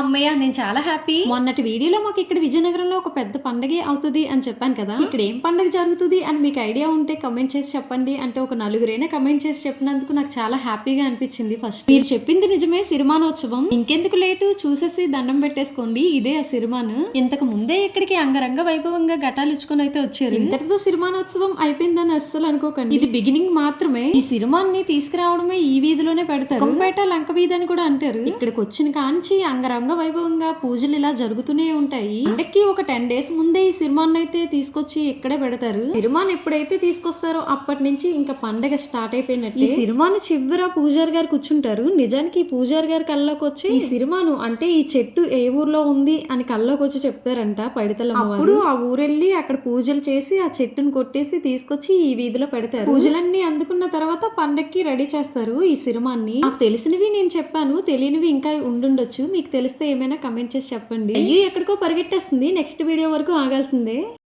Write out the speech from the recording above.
అమ్మయ్య నేను చాలా హ్యాపీ. మొన్నటి వీడియోలో మాకు ఇక్కడ విజయనగరంలో ఒక పెద్ద పండగే అవుతుంది అని చెప్పాను కదా. ఇక్కడ ఏం పండగ జరుగుతుంది అని మీకు ఐడియా ఉంటే కమెంట్ చేసి చెప్పండి. అంటే ఒక నలుగురైనా కమెంట్ చేసి చెప్పినందుకు నాకు చాలా హ్యాపీగా అనిపించింది ఫస్ట్ మీరు చెప్పింది నిజమే సిరిమానోత్సవం ఇంకెందుకు లేటు? చూసేసి దండం పెట్టేసుకోండి. ఇదే ఆ సిరిమాను ఇంతకు ముందే ఇక్కడికి అంగరంగ వైభవంగా ఘటాలు ఇచ్చుకొని అయితే వచ్చారు. ఇంతటితో సిరిమానోత్సవం అయిపోయిందని అస్సలు అనుకోకండి. ఇది బిగినింగ్ మాత్రమే. ఈ సిరిమాన్ని తీసుకురావడమే ఈ వీధిలోనే పెడతారు. లంక వీధి అని కూడా అంటారు. ఇక్కడికి వచ్చిన కాంచి అంగరంగ వైభవంగా పూజలు ఇలా జరుగుతూనే ఉంటాయి. పండక్కి ఒక టెన్ డేస్ ముందే ఈ సిరిమాన్ అయితే తీసుకొచ్చి ఇక్కడే పెడతారు. సిరిమాన్ ఎప్పుడైతే తీసుకొస్తారో అప్పటి నుంచి ఇంకా పండగ స్టార్ట్ అయిపోయినట్టు. ఈ సిరిమాను చివర పూజారి గారు కూర్చుంటారు. నిజానికి పూజారి గారి కల్లోకి వచ్చి ఈ సిరిమాను అంటే ఈ చెట్టు ఏ ఊర్లో ఉంది అని కల్లోకి వచ్చి చెప్తారంట పడితల అప్పుడు ఆ ఊరెళ్ళి అక్కడ పూజలు చేసి ఆ చెట్టును కొట్టేసి తీసుకొచ్చి ఈ వీధిలో పెడతారు. పూజలన్నీ అందుకున్న తర్వాత పండక్కి రెడీ చేస్తారు ఈ సిరిమాన్ని నాకు తెలిసినవి నేను చెప్పాను. తెలియనివి ఇంకా ఉండుండొచ్చు. మీకు తెలిస్తే ఏమైనా కమెంట్ చేసి చెప్పండి. అయ్యి ఎక్కడికో పరిగెట్టేస్తుంది. నెక్స్ట్ వీడియో వరకు ఆగాల్సిందే.